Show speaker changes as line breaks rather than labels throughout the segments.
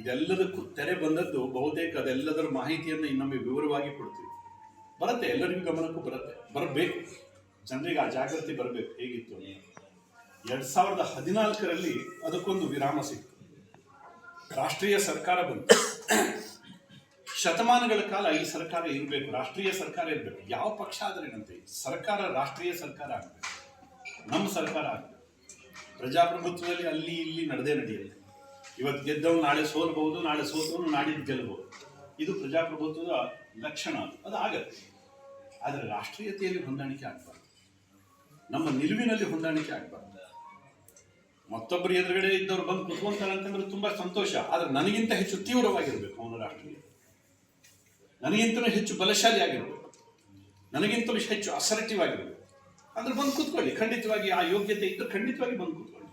ಇದೆಲ್ಲದಕ್ಕೂ ತೆರೆ ಬಂದದ್ದು ಬಹುತೇಕ ಅದೆಲ್ಲದರ ಮಾಹಿತಿಯನ್ನು ಇನ್ನೊಮ್ಮೆ ವಿವರವಾಗಿ ಕೊಡ್ತೀವಿ. ಬರುತ್ತೆ, ಎಲ್ಲರಿಗೂ ಗಮನಕ್ಕೂ ಬರುತ್ತೆ, ಬರಬೇಕು. ಜನರಿಗೆ ಆ ಜಾಗೃತಿ ಬರಬೇಕು. ಹೇಗಿತ್ತು ಎರಡು ಸಾವಿರದ ಹದಿನಾಲ್ಕರಲ್ಲಿ ಅದಕ್ಕೊಂದು ವಿರಾಮ ಸಿಕ್ತು. ರಾಷ್ಟ್ರೀಯ ಸರ್ಕಾರ ಬಂತು. ಶತಮಾನಗಳ ಕಾಲ ಈ ಸರ್ಕಾರ ಇರಬೇಕು, ರಾಷ್ಟ್ರೀಯ ಸರ್ಕಾರ ಇರಬೇಕು. ಯಾವ ಪಕ್ಷ ಆದ್ರೇನಂತೆ ಸರ್ಕಾರ ರಾಷ್ಟ್ರೀಯ ಸರ್ಕಾರ ಆಗಬೇಕು. ನಮ್ಮ ಸರ್ಕಾರ ಆಗಬೇಕು. ಪ್ರಜಾಪ್ರಭುತ್ವದಲ್ಲಿ ಅಲ್ಲಿ ಇಲ್ಲಿ ನಡೆದೇ ನಡೆಯುತ್ತೆ ಇವತ್ತು ಗೆದ್ದವನು ನಾಳೆ ಸೋಲ್ಬಹುದು, ನಾಳೆ ಸೋತವನು ನಾಡಿದ್ದು ಗೆಲ್ಲಬಹುದು. ಇದು ಪ್ರಜಾಪ್ರಭುತ್ವದ ಲಕ್ಷಣ ಅದು. ಅದು ಆಗತ್ತೆ. ಆದರೆ ರಾಷ್ಟ್ರೀಯತೆಯಲ್ಲಿ ಹೊಂದಾಣಿಕೆ ಆಗಬಾರ್ದು. ನಮ್ಮ ನಿಲುವಿನಲ್ಲಿ ಹೊಂದಾಣಿಕೆ ಆಗಬಾರ್ದು. ಮತ್ತೊಬ್ಬರು ಎದುರುಗಡೆ ಇದ್ದವ್ರು ಬಂದು ಕುತ್ಕೊಂತಾರೆ ಅಂತಂದ್ರೆ ತುಂಬಾ ಸಂತೋಷ. ಆದರೆ ನನಗಿಂತ ಹೆಚ್ಚು ತೀವ್ರವಾಗಿರ್ಬೇಕು ಅವನ ರಾಷ್ಟ್ರೀಯ. ನನಗಿಂತಲೂ ಹೆಚ್ಚು ಬಲಶಾಲಿ ಆಗಿರ್ಬೇಕು. ನನಗಿಂತಲೂ ಹೆಚ್ಚು ಅಸರ್ಟಿವ್ ಆಗಿರಬೇಕು. ಅಂದ್ರೆ ಬಂದು ಕೂತ್ಕೊಳ್ಳಿ. ಖಂಡಿತವಾಗಿ ಆ ಯೋಗ್ಯತೆ ಇದ್ದರೆ ಖಂಡಿತವಾಗಿ ಬಂದು ಕೂತ್ಕೊಳ್ಳಿ.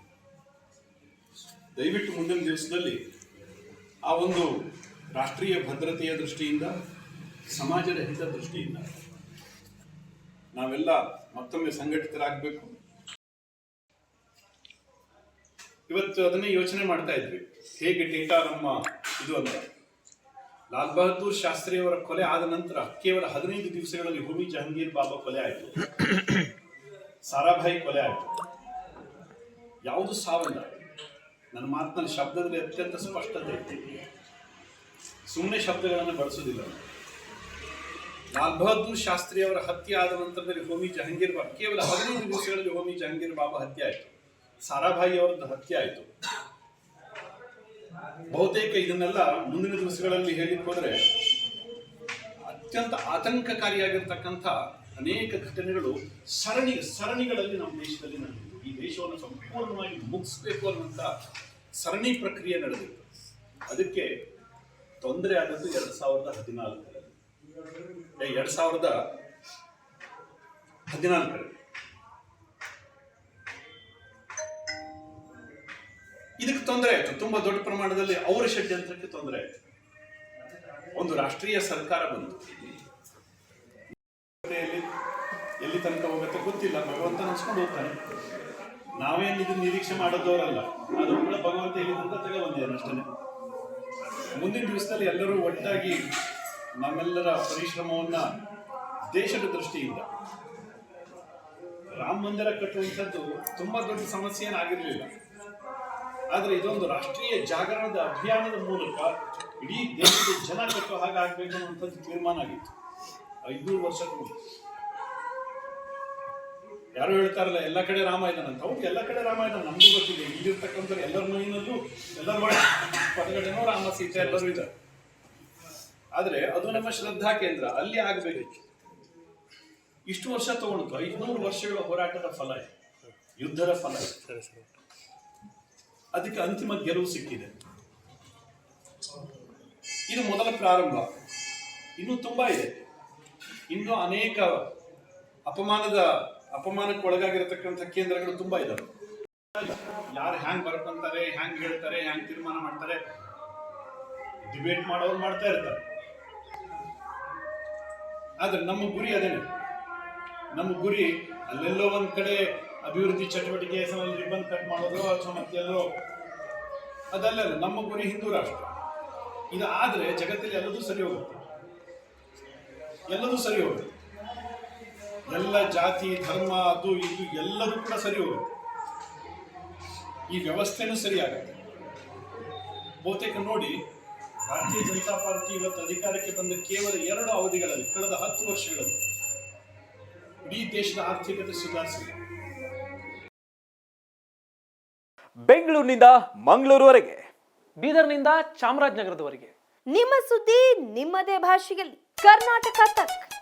ದಯವಿಟ್ಟು ಮುಂದಿನ ದಿವಸದಲ್ಲಿ ಆ ಒಂದು ರಾಷ್ಟ್ರೀಯ ಭದ್ರತೆಯ ದೃಷ್ಟಿಯಿಂದ ಸಮಾಜದ ಹಿತ ದೃಷ್ಟಿಯಿಂದ ನಾವೆಲ್ಲ ಮತ್ತೊಮ್ಮೆ ಸಂಘಟಿತರಾಗಬೇಕು. ಇವತ್ತು ಅದನ್ನೇ ಯೋಚನೆ ಮಾಡ್ತಾ ಇದ್ವಿ. ಹೇಗೆ ಡೇಟಾ ನಮ್ಮ ಇದು ಅಂತ. ಲಾಲ್ ಬಹದ್ದೂರ್ ಶಾಸ್ತ್ರಿ ಅವರ ಕೊಲೆ ಆದ ನಂತರ ಕೇವಲ ಹದಿನೈದು ದಿವಸಗಳಲ್ಲಿ ಹೋಮಿ ಜಹಂಗೀರ್ ಬಾಬಾ ಕೊಲೆ ಆಯಿತು. ಸಾರಾಭಾಯಿ ಕೊಲೆ ಆಯಿತು. ಯಾವುದು ಸಾವಲ್ಲ ನನ್ನ ಮಾತಿನಲ್ಲಿ ಶಬ್ದದಲ್ಲಿ ಅತ್ಯಂತ ಸ್ಪಷ್ಟತೆ ಇದೆ. ಸುಮ್ಮನೆ ಶಬ್ದಗಳನ್ನು ಬಳಸೋದಿಲ್ಲ ಲಾಲ್ ಬಹದ್ದೂರ್ ಶಾಸ್ತ್ರಿ ಅವರ ಹತ್ಯೆ ಆದ ನಂತರದಲ್ಲಿ ಹೋಮಿ ಜಹಂಗೀರ್ ಬಾಬಾ ಕೇವಲ ಹದಿನೈದು ದಿವಸಗಳಲ್ಲಿ ಹೋಮಿ ಜಹಂಗೀರ್ ಬಾಬಾ ಹತ್ಯೆ ಆಯಿತು. ಸಾರಾಭಾಯಿ ಅವರದ್ದು ಹತ್ಯೆ ಆಯಿತು. ಬಹುತೇಕ ಇದನ್ನೆಲ್ಲ ಮುಂದಿನ ದಿವಸಗಳಲ್ಲಿ ಹೇಳಿಕ್ ಅತ್ಯಂತ ಆತಂಕಕಾರಿಯಾಗಿರ್ತಕ್ಕಂಥ ಅನೇಕ ಘಟನೆಗಳು ಸರಣಿ, ಸರಣಿಗಳಲ್ಲಿ ನಮ್ಮ ದೇಶದಲ್ಲಿ ನಡೆದು ಈ ದೇಶವನ್ನು ಸಂಪೂರ್ಣವಾಗಿ ಮುಗಿಸ್ಬೇಕು ಅನ್ನುವಂಥ ಸರಣಿ ಪ್ರಕ್ರಿಯೆ ನಡೆದಿತ್ತು. ಅದಕ್ಕೆ ತೊಂದರೆ ಆದದ್ದು ಎರಡ್ ಸಾವಿರದ ಹದಿನಾಲ್ಕರಲ್ಲಿ. ಎರಡ್ ಸಾವಿರದ ಹದಿನಾಲ್ಕರಲ್ಲಿ. ಇದಕ್ಕೆ ತೊಂದರೆ ಆಯ್ತು. ತುಂಬಾ ದೊಡ್ಡ ಪ್ರಮಾಣದಲ್ಲಿ ಅವರ ಷಡ್ಯಂತ್ರಕ್ಕೆ ತೊಂದರೆ ಆಯ್ತು. ಒಂದು ರಾಷ್ಟ್ರೀಯ ಸರ್ಕಾರ ಬಂತು. ಎಲ್ಲಿ ಎಲ್ಲಿ ತನಕ ಹೋಗುತ್ತೆ ಗೊತ್ತಿಲ್ಲ. ಭಗವಂತ ಅನ್ಸ್ಕೊಂಡು ಹೋಗ್ತಾನೆ. ನಾವೇನು ಇದನ್ನ ನಿರೀಕ್ಷೆ ಮಾಡೋದವರಲ್ಲ. ಅದು ಕೂಡ ಭಗವಂತ ಹೇಳಿದಂತ ತನಕ ತಗೊಬಂದಿದ್ದಾನೆ ಅಷ್ಟೇ. ಮುಂದಿನ ದಿವಸದಲ್ಲಿ ಎಲ್ಲರೂ ಒಟ್ಟಾಗಿ ನಮ್ಮೆಲ್ಲರ ಪರಿಶ್ರಮವನ್ನ ದೇಶದ ದೃಷ್ಟಿಯಿಂದ ರಾಮ ಮಂದಿರ ಕಟ್ಟುವಂಥದ್ದು ತುಂಬಾ ದೊಡ್ಡ ಸಮಸ್ಯೆ ಏನಾಗಿರ್ಲಿಲ್ಲ ಆದ್ರೆ ಇದೊಂದು ರಾಷ್ಟ್ರೀಯ ಜಾಗರಣದ ಅಭಿಯಾನದ ಮೂಲಕ ಇಡೀ ದೇಶದ ಜನ ಕಟ್ಟುವ ಹಾಗೆ ಆಗ್ಬೇಕು ಅನ್ನುವಂಥದ್ದು ತೀರ್ಮಾನ ಆಗಿತ್ತು. ಐನೂರು ವರ್ಷಗಳು. ಯಾರು ಹೇಳ್ತಾರಲ್ಲ ಎಲ್ಲ ಕಡೆ ರಾಮ ಇದ್ದಾನಂತ ಹೌದು ಎಲ್ಲ ಕಡೆ ರಾಮ ಇದ್ದಾನೆ. ನಮಗೂ ಗೊತ್ತಿದೆ. ಇಲ್ಲಿರ್ತಕ್ಕಂಥ ಎಲ್ಲರ ಮೈನಲ್ಲೂ ಎಲ್ಲರ ಪದಗಡೆನೂ ರಾಮ ಸೀತೆ ಎಲ್ಲರೂ ಇದ್ದಾರೆ. ಆದರೆ ಅದು ನಮ್ಮ ಶ್ರದ್ಧಾ ಕೇಂದ್ರ. ಅಲ್ಲಿ ಆಗಬೇಕಿತ್ತು. ಇಷ್ಟು ವರ್ಷ ತಗೊಂಡು ಐದ್ನೂರು ವರ್ಷಗಳ ಹೋರಾಟದ ಫಲ ಇದು. ಯುದ್ಧದ ಫಲ. ಅದಕ್ಕೆ ಅಂತಿಮ ಗೆಲುವು ಸಿಕ್ಕಿದೆ. ಇದು ಮೊದಲ ಪ್ರಾರಂಭ. ಇನ್ನೂ ತುಂಬಾ ಇದೆ. ಇನ್ನೂ ಅನೇಕ ಅಪಮಾನದ, ಅಪಮಾನಕ್ಕೆ ಒಳಗಾಗಿರತಕ್ಕಂಥ ಕೇಂದ್ರಗಳು ತುಂಬಾ ಇದಾವೆ. ಯಾರು ಹ್ಯಾಂಗ್ ಬರ್ಕೊಂತಾರೆ, ಹ್ಯಾಂಗ್ ಹೇಳ್ತಾರೆ, ಹ್ಯಾಂಗ್ ತೀರ್ಮಾನ ಮಾಡ್ತಾರೆ, ಡಿಬೇಟ್ ಮಾಡೋರು ಮಾಡ್ತಾ ಇರ್ತಾರೆ. ಆದ್ರೆ ನಮ್ಮ ಗುರಿ ಅದೇನೆ. ನಮ್ಮ ಗುರಿ ಅಲ್ಲೆಲ್ಲೋ ಒಂದ್ ಕಡೆ ಅಭಿವೃದ್ಧಿ ಚಟುವಟಿಕೆ ರಿಬನ್ ಕಟ್ ಮಾಡೋದು, ಅಥವಾ ಮತ್ತೆಲ್ಲೋ ಅದಲ್ಲ ನಮ್ಮ ಗುರಿ ಹಿಂದೂ ರಾಷ್ಟ್ರ. ಇದು ಆದ್ರೆ ಜಗತ್ತಲ್ಲಿ ಎಲ್ಲದೂ ಸರಿ ಹೋಗುತ್ತೆ. ಎಲ್ಲದೂ ಸರಿ ಹೋಗುತ್ತೆ. ಎಲ್ಲ ಜಾತಿ ಧರ್ಮ ಅದು ಇದು ಎಲ್ಲದೂ ಕೂಡ ಸರಿ ಹೋಗುತ್ತೆ. ಈ ವ್ಯವಸ್ಥೆನೂ ಸರಿಯಾಗುತ್ತೆ ಬಹುತೇಕ ನೋಡಿ ಭಾರತೀಯ ಜನತಾ ಪಾರ್ಟಿ ಇವತ್ತು ಅಧಿಕಾರಕ್ಕೆ ಬಂದ ಕೇವಲ ಎರಡು ಅವಧಿಗಳಲ್ಲಿ ಕಳೆದ ಹತ್ತು ವರ್ಷಗಳಲ್ಲಿ ಇಡೀ ದೇಶದ ಆರ್ಥಿಕತೆ ಸುಧಾರಿಸಿದೆ.
ಬೆಂಗಳೂರಿನಿಂದ ಮಂಗಳೂರುವರೆಗೆ
ಬೀದರ್ನಿಂದ ಚಾಮರಾಜನಗರದವರೆಗೆ.
ನಿಮ್ಮ ಸುದ್ದಿ ನಿಮ್ಮದೇ ಭಾಷೆಯಲ್ಲಿ. कर्नाटका तक।